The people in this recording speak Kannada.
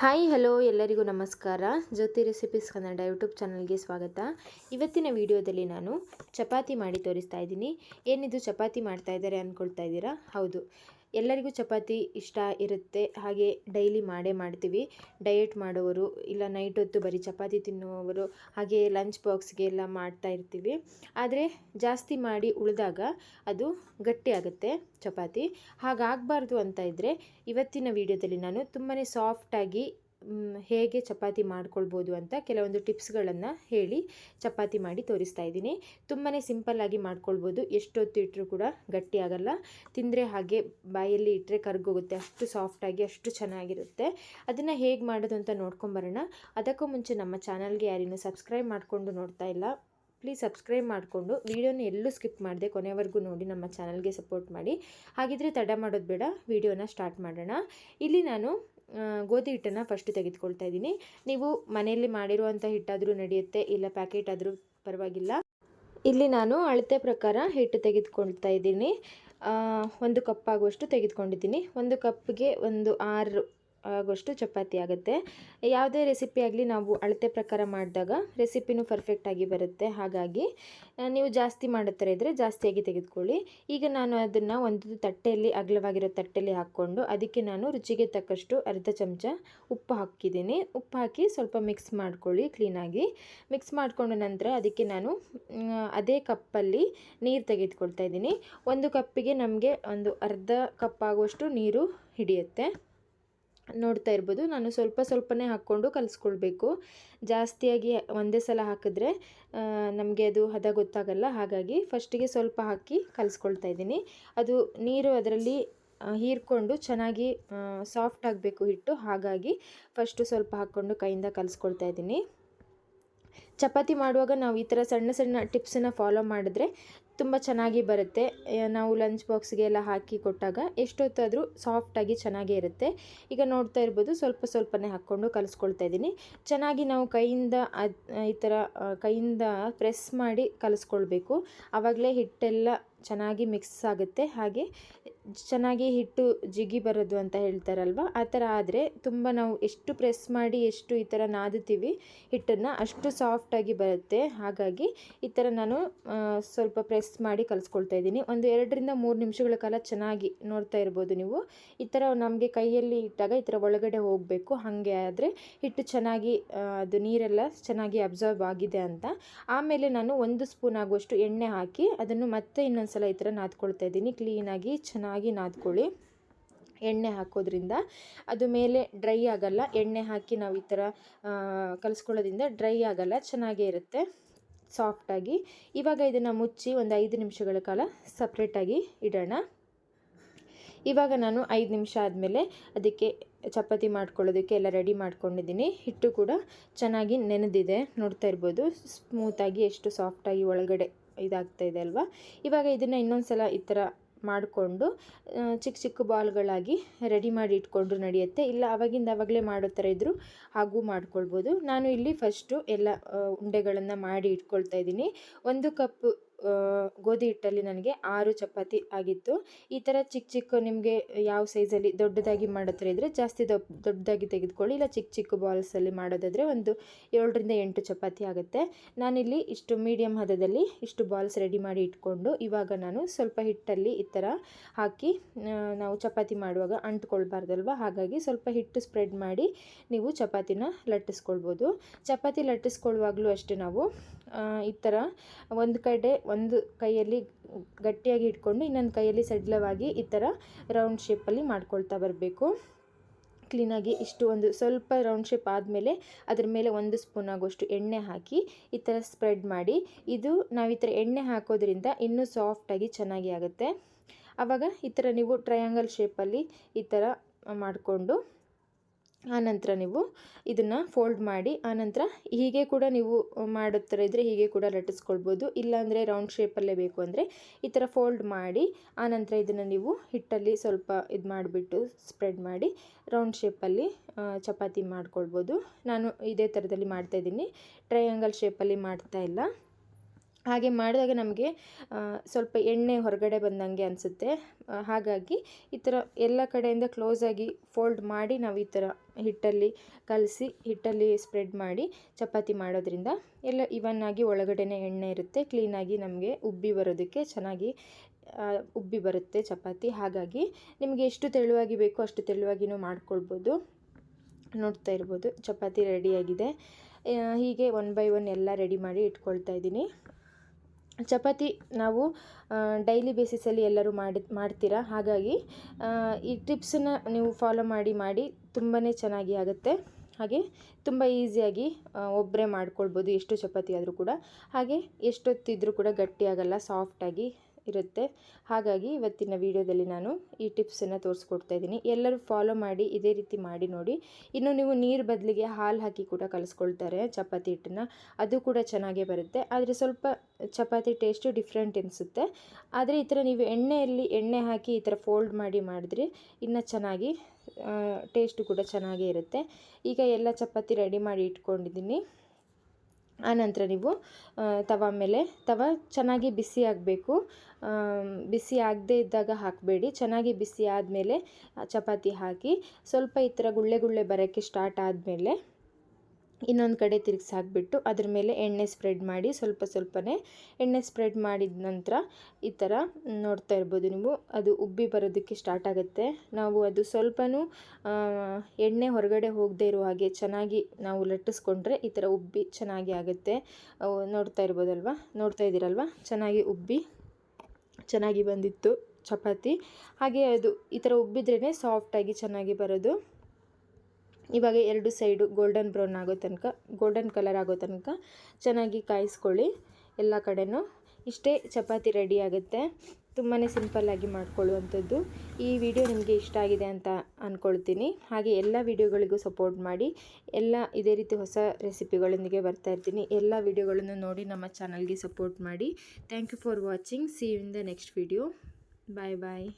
ಹಾಯ್, ಹಲೋ, ಎಲ್ಲರಿಗೂ ನಮಸ್ಕಾರ. ಜ್ಯೋತಿ ರೆಸಿಪೀಸ್ ಕನ್ನಡ ಯೂಟ್ಯೂಬ್ ಚಾನಲ್ಗೆ ಸ್ವಾಗತ. ಇವತ್ತಿನ ವಿಡಿಯೋದಲ್ಲಿ ನಾನು ಚಪಾತಿ ಮಾಡಿ ತೋರಿಸ್ತಾ ಇದ್ದೀನಿ. ಏನಿದು ಚಪಾತಿ ಮಾಡ್ತಾ ಇದ್ದಾರೆ ಅಂದ್ಕೊಳ್ತಾ ಇದ್ದೀರಾ? ಹೌದು. ಎಲ್ಲರಿಗೂ ಚಪಾತಿ ಇಷ್ಟ ಇರುತ್ತೆ, ಹಾಗೆ ಡೈಲಿ ಮಾಡೇ ಮಾಡ್ತೀವಿ. ಡಯೆಟ್ ಮಾಡೋವರು ಇಲ್ಲ ನೈಟ್ ಹೊತ್ತು ಬರೀ ಚಪಾತಿ ತಿನ್ನುವವರು, ಹಾಗೆ ಲಂಚ್ ಬಾಕ್ಸ್ಗೆ ಎಲ್ಲ ಮಾಡ್ತಾ ಇರ್ತೀವಿ. ಆದರೆ ಜಾಸ್ತಿ ಮಾಡಿ ಉಳಿದಾಗ ಅದು ಗಟ್ಟಿ ಆಗುತ್ತೆ ಚಪಾತಿ. ಹಾಗಾಗಬಾರ್ದು ಅಂತ ಇದ್ದರೆ ಇವತ್ತಿನ ವಿಡಿಯೋದಲ್ಲಿ ನಾನು ತುಂಬಾ ಸಾಫ್ಟಾಗಿ ಹೇಗೆ ಚಪಾತಿ ಮಾಡ್ಕೊಳ್ಬೋದು ಅಂತ ಕೆಲವೊಂದು ಟಿಪ್ಸ್ಗಳನ್ನು ಹೇಳಿ ಚಪಾತಿ ಮಾಡಿ ತೋರಿಸ್ತಾ ಇದ್ದೀನಿ. ತುಂಬಾ ಸಿಂಪಲ್ಲಾಗಿ ಮಾಡ್ಕೊಳ್ಬೋದು. ಎಷ್ಟೊತ್ತು ಇಟ್ಟರೂ ಕೂಡ ಗಟ್ಟಿ ಆಗಲ್ಲ. ತಿಂದರೆ ಹಾಗೆ ಬಾಯಲ್ಲಿ ಇಟ್ಟರೆ ಕರ್ಗೋಗುತ್ತೆ. ಅಷ್ಟು ಸಾಫ್ಟಾಗಿ ಅಷ್ಟು ಚೆನ್ನಾಗಿರುತ್ತೆ. ಅದನ್ನು ಹೇಗೆ ಮಾಡೋದು ಅಂತ ನೋಡ್ಕೊಂಬರೋಣ. ಅದಕ್ಕೂ ಮುಂಚೆ ನಮ್ಮ ಚಾನಲ್ಗೆ ಯಾರಿನೂ ಸಬ್ಸ್ಕ್ರೈಬ್ ಮಾಡಿಕೊಂಡು ನೋಡ್ತಾ ಇಲ್ಲ, ಪ್ಲೀಸ್ ಸಬ್ಸ್ಕ್ರೈಬ್ ಮಾಡಿಕೊಂಡು ವೀಡಿಯೋನ ಎಲ್ಲೂ ಸ್ಕಿಪ್ ಮಾಡಿದೆ ಕೊನೆವರೆಗೂ ನೋಡಿ ನಮ್ಮ ಚಾನಲ್ಗೆ ಸಪೋರ್ಟ್ ಮಾಡಿ. ಹಾಗಿದ್ರೆ ತಡ ಮಾಡೋದು ಬೇಡ, ವಿಡಿಯೋನ ಸ್ಟಾರ್ಟ್ ಮಾಡೋಣ. ಇಲ್ಲಿ ನಾನು ಗೋಧಿ ಹಿಟ್ಟನ್ನು ಫಸ್ಟ್ ತೆಗೆದುಕೊಳ್ತಾ ಇದ್ದೀನಿ. ನೀವು ಮನೆಯಲ್ಲಿ ಮಾಡಿರುವಂಥ ಹಿಟ್ಟಾದರೂ ನಡೆಯುತ್ತೆ, ಇಲ್ಲ ಪ್ಯಾಕೆಟ್ ಆದರೂ ಪರವಾಗಿಲ್ಲ. ಇಲ್ಲಿ ನಾನು ಅಳತೆ ಪ್ರಕಾರ ಹಿಟ್ಟು ತೆಗೆದುಕೊಳ್ತಾ ಇದ್ದೀನಿ. ಒಂದು ಕಪ್ ಆಗುವಷ್ಟು ತೆಗೆದುಕೊಂಡಿದ್ದೀನಿ. ಒಂದು ಕಪ್ಗೆ ಒಂದು ಆರು ಆಗುವಷ್ಟು ಚಪಾತಿ ಆಗುತ್ತೆ. ಯಾವುದೇ ರೆಸಿಪಿ ಆಗಲಿ ನಾವು ಅಳತೆ ಪ್ರಕಾರ ಮಾಡಿದಾಗ ರೆಸಿಪಿನೂ ಪರ್ಫೆಕ್ಟಾಗಿ ಬರುತ್ತೆ. ಹಾಗಾಗಿ ನೀವು ಜಾಸ್ತಿ ಮಾಡೋ ಥರ ಇದ್ದರೆ ಜಾಸ್ತಿಯಾಗಿ ತೆಗೆದುಕೊಳ್ಳಿ. ಈಗ ನಾನು ಅದನ್ನು ಒಂದು ತಟ್ಟೆಯಲ್ಲಿ, ಅಗಲವಾಗಿರೋ ತಟ್ಟೆಯಲ್ಲಿ ಹಾಕ್ಕೊಂಡು ಅದಕ್ಕೆ ನಾನು ರುಚಿಗೆ ತಕ್ಕಷ್ಟು ಅರ್ಧ ಚಮಚ ಉಪ್ಪು ಹಾಕಿದ್ದೀನಿ. ಉಪ್ಪು ಹಾಕಿ ಸ್ವಲ್ಪ ಮಿಕ್ಸ್ ಮಾಡ್ಕೊಳ್ಳಿ ಕ್ಲೀನಾಗಿ ಮಿಕ್ಸ್ ಮಾಡಿಕೊಂಡ ನಂತರ ಅದಕ್ಕೆ ನಾನು ಅದೇ ಕಪ್ಪಲ್ಲಿ ನೀರು ತೆಗೆದುಕೊಳ್ತಾ ಇದ್ದೀನಿ. ಒಂದು ಕಪ್ಪಿಗೆ ನಮಗೆ ಒಂದು ಅರ್ಧ ಕಪ್ ಆಗುವಷ್ಟು ನೀರು ಹಿಡಿಯುತ್ತೆ. ನೋಡ್ತಾ ಇರ್ಬೋದು. ನಾನು ಸ್ವಲ್ಪ ಸ್ವಲ್ಪನೇ ಹಾಕ್ಕೊಂಡು ಕಲಿಸ್ಕೊಳ್ಬೇಕು. ಜಾಸ್ತಿಯಾಗಿ ಒಂದೇ ಸಲ ಹಾಕಿದ್ರೆ ನಮಗೆ ಅದು ಹದ ಗೊತ್ತಾಗಲ್ಲ. ಹಾಗಾಗಿ ಫಸ್ಟಿಗೆ ಸ್ವಲ್ಪ ಹಾಕಿ ಕಲಿಸ್ಕೊಳ್ತಾ ಇದ್ದೀನಿ. ಅದು ನೀರು ಅದರಲ್ಲಿ ಹೀರ್ಕೊಂಡು ಚೆನ್ನಾಗಿ ಸಾಫ್ಟ್ ಆಗಬೇಕು ಹಿಟ್ಟು. ಹಾಗಾಗಿ ಫಸ್ಟು ಸ್ವಲ್ಪ ಹಾಕ್ಕೊಂಡು ಕೈಯಿಂದ ಕಲಿಸ್ಕೊಳ್ತಾ ಇದ್ದೀನಿ. ಚಪಾತಿ ಮಾಡುವಾಗ ನಾವು ಈ ಥರ ಸಣ್ಣ ಸಣ್ಣ ಟಿಪ್ಸನ್ನು ಫಾಲೋ ಮಾಡಿದ್ರೆ ತುಂಬ ಚೆನ್ನಾಗಿ ಬರುತ್ತೆ. ನಾವು ಲಂಚ್ ಬಾಕ್ಸ್ಗೆ ಎಲ್ಲ ಹಾಕಿ ಕೊಟ್ಟಾಗ ಎಷ್ಟೊತ್ತಾದರೂ ಸಾಫ್ಟಾಗಿ ಚೆನ್ನಾಗೇ ಇರುತ್ತೆ. ಈಗ ನೋಡ್ತಾ ಇರ್ಬೋದು, ಸ್ವಲ್ಪ ಸ್ವಲ್ಪನೇ ಹಾಕ್ಕೊಂಡು ಕಲಿಸ್ಕೊಳ್ತಾ ಇದ್ದೀನಿ. ಚೆನ್ನಾಗಿ ನಾವು ಕೈಯಿಂದ ಈ ಥರ ಕೈಯಿಂದ ಪ್ರೆಸ್ ಮಾಡಿ ಕಲಿಸ್ಕೊಳ್ಬೇಕು. ಆವಾಗಲೇ ಹಿಟ್ಟೆಲ್ಲ ಚೆನ್ನಾಗಿ ಮಿಕ್ಸ್ ಆಗುತ್ತೆ. ಹಾಗೆ ಚೆನ್ನಾಗಿ ಹಿಟ್ಟು ಜಿಗಿ ಬರೋದು ಅಂತ ಹೇಳ್ತಾರಲ್ವ? ಆ ಥರ ಆದರೆ ತುಂಬ ನಾವು ಎಷ್ಟು ಪ್ರೆಸ್ ಮಾಡಿ ಎಷ್ಟು ಈ ಥರ ನಾದುತ್ತೀವಿ ಹಿಟ್ಟನ್ನು ಅಷ್ಟು ಸಾಫ್ಟಾಗಿ ಬರುತ್ತೆ. ಹಾಗಾಗಿ ಈ ಥರ ನಾನು ಸ್ವಲ್ಪ ಪ್ರೆಸ್ ಮಾಡಿ ಕಲಿಸ್ಕೊಳ್ತಾ ಇದ್ದೀನಿ. ಒಂದು ಎರಡರಿಂದ ಮೂರು ನಿಮಿಷಗಳ ಕಾಲ ಚೆನ್ನಾಗಿ ನೋಡ್ತಾ ಇರ್ಬೋದು ನೀವು. ಈ ಥರ ನಮಗೆ ಕೈಯಲ್ಲಿ ಇಟ್ಟಾಗ ಈ ಥರ ಒಳಗಡೆ ಹೋಗಬೇಕು. ಹಾಗೆ ಆದರೆ ಹಿಟ್ಟು ಚೆನ್ನಾಗಿ ಅದು ನೀರೆಲ್ಲ ಚೆನ್ನಾಗಿ ಅಬ್ಸರ್ವ್ ಆಗಿದೆ ಅಂತ. ಆಮೇಲೆ ನಾನು ಒಂದು ಸ್ಪೂನ್ ಆಗುವಷ್ಟು ಎಣ್ಣೆ ಹಾಕಿ ಅದನ್ನು ಮತ್ತೆ ಇನ್ನೊಂದು ಸಲ ಈ ಥರ ನಾದ್ಕೊಳ್ತಾ ಇದ್ದೀನಿ. ಕ್ಲೀನಾಗಿ ಚೆನ್ನಾಗಿ ನಾದ್ಕೊಳ್ಳಿ. ಎಣ್ಣೆ ಹಾಕೋದ್ರಿಂದ ಅದು ಮೇಲೆ ಡ್ರೈ ಆಗಲ್ಲ. ಎಣ್ಣೆ ಹಾಕಿ ನಾವು ಈ ಥರ ಕಲಿಸ್ಕೊಳ್ಳೋದ್ರಿಂದ ಡ್ರೈ ಆಗಲ್ಲ, ಚೆನ್ನಾಗೇ ಇರುತ್ತೆ ಸಾಫ್ಟಾಗಿ ಇವಾಗ ಇದನ್ನು ಮುಚ್ಚಿ ಒಂದು ಐದು ನಿಮಿಷಗಳ ಕಾಲ ಸಪ್ರೇಟಾಗಿ ಇಡೋಣ. ಇವಾಗ ನಾನು ಐದು ನಿಮಿಷ ಆದಮೇಲೆ ಅದಕ್ಕೆ ಚಪಾತಿ ಮಾಡ್ಕೊಳ್ಳೋದಕ್ಕೆ ಎಲ್ಲ ರೆಡಿ ಮಾಡ್ಕೊಂಡಿದ್ದೀನಿ. ಹಿಟ್ಟು ಕೂಡ ಚೆನ್ನಾಗಿ ನೆನೆದಿದೆ, ನೋಡ್ತಾ ಇರ್ಬೋದು. ಸ್ಮೂತಾಗಿ ಎಷ್ಟು ಸಾಫ್ಟಾಗಿ ಒಳಗಡೆ ಇದಾಗ್ತಾ ಇದೆ ಅಲ್ವಾ? ಇವಾಗ ಇದನ್ನು ಇನ್ನೊಂದು ಸಲ ಈ ಥರ ಮಾಡಿಕೊಂಡು ಚಿಕ್ಕ ಚಿಕ್ಕ ಬಾಲ್ಗಳಾಗಿ ರೆಡಿ ಮಾಡಿ ಇಟ್ಕೊಂಡ್ರು ನಡೆಯುತ್ತೆ. ಇಲ್ಲ, ಅವಾಗಿಂದ ಆವಾಗಲೇ ಮಾಡೋ ಥರ ಇದ್ದರೂ ಹಾಗೂ ಮಾಡ್ಕೊಳ್ಬೋದು. ನಾನು ಇಲ್ಲಿ ಫಸ್ಟು ಎಲ್ಲ ಉಂಡೆಗಳನ್ನು ಮಾಡಿ ಇಟ್ಕೊಳ್ತಾ ಇದ್ದೀನಿ. ಒಂದು ಕಪ್ ಗೋಧಿ ಹಿಟ್ಟಲ್ಲಿ ನನಗೆ ಆರು ಚಪಾತಿ ಆಗಿತ್ತು. ಈ ಥರ ಚಿಕ್ಕ ಚಿಕ್ಕ ನಿಮಗೆ ಯಾವ ಸೈಜಲ್ಲಿ ದೊಡ್ಡದಾಗಿ ಮಾಡೋದ್ರೆ ಇದ್ದರೆ ಜಾಸ್ತಿ ದೊಡ್ಡ ದೊಡ್ಡದಾಗಿ ತೆಗೆದುಕೊಳ್ಳಿ. ಇಲ್ಲ ಚಿಕ್ಕ ಚಿಕ್ಕ ಬಾಲ್ಸಲ್ಲಿ ಮಾಡೋದಾದರೆ ಒಂದು ಏಳರಿಂದ ಎಂಟು ಚಪಾತಿ ಆಗುತ್ತೆ. ನಾನಿಲ್ಲಿ ಇಷ್ಟು ಮೀಡಿಯಮ್ ಹದದಲ್ಲಿ ಇಷ್ಟು ಬಾಲ್ಸ್ ರೆಡಿ ಮಾಡಿ ಇಟ್ಕೊಂಡು ಇವಾಗ ನಾನು ಸ್ವಲ್ಪ ಹಿಟ್ಟಲ್ಲಿ ಈ ಥರ ಹಾಕಿ ನಾವು ಚಪಾತಿ ಮಾಡುವಾಗ ಅಂಟ್ಕೊಳ್ಬಾರ್ದಲ್ವ? ಹಾಗಾಗಿ ಸ್ವಲ್ಪ ಹಿಟ್ಟು ಸ್ಪ್ರೆಡ್ ಮಾಡಿ ನೀವು ಚಪಾತಿನ ಲಟ್ಟಿಸ್ಕೊಳ್ಬೋದು. ಚಪಾತಿ ಲಟ್ಟಿಸ್ಕೊಳ್ಳುವಾಗಲೂ ಅಷ್ಟೇ ನಾವು ಈ ಥರ ಒಂದು ಕಡೆ ಒಂದು ಕೈಯಲ್ಲಿ ಗಟ್ಟಿಯಾಗಿ ಇಟ್ಕೊಂಡು ಇನ್ನೊಂದು ಕೈಯಲ್ಲಿ ಸಡಿಲವಾಗಿ ಈ ಥರ ರೌಂಡ್ ಶೇಪಲ್ಲಿ ಮಾಡ್ಕೊಳ್ತಾ ಬರಬೇಕು. ಕ್ಲೀನಾಗಿ ಇಷ್ಟು ಒಂದು ಸ್ವಲ್ಪ ರೌಂಡ್ ಶೇಪ್ ಆದಮೇಲೆ ಅದ್ರ ಮೇಲೆ ಒಂದು ಸ್ಪೂನ್ ಆಗೋಷ್ಟು ಎಣ್ಣೆ ಹಾಕಿ ಈ ಥರ ಸ್ಪ್ರೆಡ್ ಮಾಡಿ. ಇದು ನಾವು ಈ ಥರ ಎಣ್ಣೆ ಹಾಕೋದ್ರಿಂದ ಇನ್ನೂ ಸಾಫ್ಟಾಗಿ ಚೆನ್ನಾಗಿ ಆಗುತ್ತೆ. ಆವಾಗ ಈ ಥರ ನೀವು ಟ್ರಯಾಂಗಲ್ ಶೇಪಲ್ಲಿ ಈ ಥರ ಮಾಡಿಕೊಂಡು ಆನಂತರ ನೀವು ಇದನ್ನು ಫೋಲ್ಡ್ ಮಾಡಿ ಆನಂತರ ಹೀಗೆ ಕೂಡ ನೀವು ಮಾಡೋ ಥರ ಇದ್ದರೆ ಹೀಗೆ ಕೂಡ ಲಟ್ಟಿಸ್ಕೊಳ್ಬೋದು. ಇಲ್ಲಾಂದರೆ ರೌಂಡ್ ಶೇಪಲ್ಲೇ ಬೇಕು ಅಂದರೆ ಈ ಥರ ಫೋಲ್ಡ್ ಮಾಡಿ ಆನಂತರ ಇದನ್ನು ನೀವು ಹಿಟ್ಟಲ್ಲಿ ಸ್ವಲ್ಪ ಇದು ಮಾಡಿಬಿಟ್ಟು ಸ್ಪ್ರೆಡ್ ಮಾಡಿ ರೌಂಡ್ ಶೇಪಲ್ಲಿ ಚಪಾತಿ ಮಾಡ್ಕೊಳ್ಬೋದು. ನಾನು ಇದೇ ಥರದಲ್ಲಿ ಮಾಡ್ತಾಯಿದ್ದೀನಿ ಟ್ರಯಾಂಗಲ್ ಶೇಪಲ್ಲಿ ಮಾಡ್ತಾ ಇಲ್ಲ. ಹಾಗೆ ಮಾಡಿದಾಗ ನಮಗೆ ಸ್ವಲ್ಪ ಎಣ್ಣೆ ಹೊರಗಡೆ ಬಂದಂಗೆ ಅನಿಸುತ್ತೆ. ಹಾಗಾಗಿ ಈ ಥರ ಎಲ್ಲ ಕಡೆಯಿಂದ ಕ್ಲೋಸಾಗಿ ಫೋಲ್ಡ್ ಮಾಡಿ ನಾವು ಈ ಥರ ಹಿಟ್ಟಲ್ಲಿ ಕಲಸಿ, ಹಿಟ್ಟಲ್ಲಿ ಸ್ಪ್ರೆಡ್ ಮಾಡಿ ಚಪಾತಿ ಮಾಡೋದ್ರಿಂದ ಎಲ್ಲ ಇವನ್ ಆಗಿ ಒಳಗಡೆನೇ ಎಣ್ಣೆ ಇರುತ್ತೆ. ಕ್ಲೀನಾಗಿ ನಮಗೆ ಉಬ್ಬಿ ಬರೋದಕ್ಕೆ ಚೆನ್ನಾಗಿ ಉಬ್ಬಿ ಬರುತ್ತೆ ಚಪಾತಿ. ಹಾಗಾಗಿ ನಿಮಗೆ ಎಷ್ಟು ತೆಳುವಾಗಿ ಬೇಕೋ ಅಷ್ಟು ತೆಳುವಾಗಿನೂ ಮಾಡ್ಕೊಳ್ಬೋದು. ನೋಡ್ತಾ ಇರ್ಬೋದು, ಚಪಾತಿ ರೆಡಿಯಾಗಿದೆ ಹೀಗೆ ಒನ್ ಬೈ ಒನ್ ಎಲ್ಲ ರೆಡಿ ಮಾಡಿ ಇಟ್ಕೊಳ್ತಾ ಇದ್ದೀನಿ. ಚಪಾತಿ ನಾವು ಡೈಲಿ ಬೇಸಿಸಲ್ಲಿ ಎಲ್ಲರೂ ಮಾಡಿ ಮಾಡ್ತೀರಾ? ಹಾಗಾಗಿ ಈ ಟಿಪ್ಸನ್ನು ನೀವು ಫಾಲೋ ಮಾಡಿ ಮಾಡಿ ತುಂಬಾ ಚೆನ್ನಾಗಿ ಆಗುತ್ತೆ. ಹಾಗೆ ತುಂಬ ಈಸಿಯಾಗಿ ಒಬ್ಬರೇ ಮಾಡ್ಕೊಳ್ಬೋದು, ಎಷ್ಟು ಚಪಾತಿ ಆದರೂ ಕೂಡ. ಹಾಗೆ ಎಷ್ಟೊತ್ತಿದ್ರೂ ಕೂಡ ಗಟ್ಟಿಯಾಗಲ್ಲ ಸಾಫ್ಟಾಗಿ ಇರುತ್ತೆ. ಹಾಗಾಗಿ ಇವತ್ತಿನ ವಿಡಿಯೋದಲ್ಲಿ ನಾನು ಈ ಟಿಪ್ಸನ್ನು ತೋರಿಸ್ಕೊಡ್ತಾ ಇದ್ದೀನಿ. ಎಲ್ಲರೂ ಫಾಲೋ ಮಾಡಿ, ಇದೇ ರೀತಿ ಮಾಡಿ ನೋಡಿ. ಇನ್ನು ನೀವು ನೀರು ಬದಲಿಗೆ ಹಾಲು ಹಾಕಿ ಕೂಡ ಕಲಿಸ್ಕೊಳ್ತಾರೆ ಚಪಾತಿ ಹಿಟ್ಟನ್ನು. ಅದು ಕೂಡ ಚೆನ್ನಾಗೇ ಬರುತ್ತೆ. ಆದರೆ ಸ್ವಲ್ಪ ಚಪಾತಿ ಟೇಸ್ಟು ಡಿಫ್ರೆಂಟ್ ಅನಿಸುತ್ತೆ. ಆದರೆ ಈ ಥರ ನೀವು ಎಣ್ಣೆಯಲ್ಲಿ ಎಣ್ಣೆ ಹಾಕಿ ಈ ಥರ ಫೋಲ್ಡ್ ಮಾಡಿ ಮಾಡಿದ್ರೆ ಇನ್ನು ಚೆನ್ನಾಗಿ ಟೇಸ್ಟು ಕೂಡ ಚೆನ್ನಾಗೇ ಇರುತ್ತೆ. ಈಗ ಎಲ್ಲ ಚಪಾತಿ ರೆಡಿ ಮಾಡಿ ಇಟ್ಕೊಂಡಿದ್ದೀನಿ. ಆನಂತರ ನೀವು ತವ ಮೇಲೆ ತವ ಚೆನ್ನಾಗಿ ಬಿಸಿ ಆಗಬೇಕು. ಬಿಸಿ ಆಗದೇ ಇದ್ದಾಗ ಹಾಕಬೇಡಿ. ಚೆನ್ನಾಗಿ ಬಿಸಿ ಆದಮೇಲೆ ಚಪಾತಿ ಹಾಕಿ ಸ್ವಲ್ಪ ಈ ಥರ ಗುಳ್ಳೆ ಗುಳ್ಳೆ ಬರೋಕ್ಕೆ ಸ್ಟಾರ್ಟ್ ಆದಮೇಲೆ ಇನ್ನೊಂದು ಕಡೆ ತಿರುಗಿಸಿ ಹಾಕಿಬಿಟ್ಟು ಅದ್ರ ಮೇಲೆ ಎಣ್ಣೆ ಸ್ಪ್ರೆಡ್ ಮಾಡಿ ಸ್ವಲ್ಪ ಸ್ವಲ್ಪನೇ ಎಣ್ಣೆ ಸ್ಪ್ರೆಡ್ ಮಾಡಿದ ನಂತರ ಈ ಥರ ನೋಡ್ತಾ ಇರ್ಬೋದು ನೀವು. ಅದು ಉಬ್ಬಿ ಬರೋದಕ್ಕೆ ಸ್ಟಾರ್ಟ್ ಆಗುತ್ತೆ. ನಾವು ಅದು ಸ್ವಲ್ಪನೂ ಎಣ್ಣೆ ಹೊರಗಡೆ ಹೋಗದೇ ಇರೋ ಹಾಗೆ ಚೆನ್ನಾಗಿ ನಾವು ಲಟ್ಟಿಸ್ಕೊಂಡ್ರೆ ಈ ಥರ ಉಬ್ಬಿ ಚೆನ್ನಾಗಿ ಆಗುತ್ತೆ. ನೋಡ್ತಾ ಇರ್ಬೋದಲ್ವ? ನೋಡ್ತಾ ಇದ್ದೀರಲ್ವ? ಚೆನ್ನಾಗಿ ಉಬ್ಬಿ, ಚೆನ್ನಾಗಿ ಬಂದಿತ್ತು ಚಪಾತಿ. ಹಾಗೆ ಅದು ಈ ಥರ ಉಬ್ಬಿದ್ರೇ ಸಾಫ್ಟಾಗಿ ಚೆನ್ನಾಗಿ ಬರೋದು. ಇವಾಗ ಎರಡು ಸೈಡು ಗೋಲ್ಡನ್ ಬ್ರೌನ್ ಆಗೋ ತನಕ, ಗೋಲ್ಡನ್ ಕಲರ್ ಆಗೋ ತನಕ ಚೆನ್ನಾಗಿ ಕಾಯಿಸ್ಕೊಳ್ಳಿ ಎಲ್ಲ ಕಡೆನೂ. ಇಷ್ಟೇ ಚಪಾತಿ ರೆಡಿ ಆಗುತ್ತೆ. ತುಂಬಾ ಸಿಂಪಲ್ಲಾಗಿ ಮಾಡ್ಕೊಳ್ಳುವಂಥದ್ದು. ಈ ವಿಡಿಯೋ ನಿಮಗೆ ಇಷ್ಟ ಆಗಿದೆ ಅಂತ ಅಂದ್ಕೊಳ್ತೀನಿ ಹಾಗೆ ಎಲ್ಲ ವಿಡಿಯೋಗಳಿಗೂ ಸಪೋರ್ಟ್ ಮಾಡಿ. ಎಲ್ಲ ಇದೇ ರೀತಿ ಹೊಸ ರೆಸಿಪಿಗಳೊಂದಿಗೆ ಬರ್ತಾ ಇರ್ತೀನಿ. ಎಲ್ಲ ವಿಡಿಯೋಗಳನ್ನು ನೋಡಿ ನಮ್ಮ ಚಾನಲ್ಗೆ ಸಪೋರ್ಟ್ ಮಾಡಿ. Thank you for watching see in the next video bye bye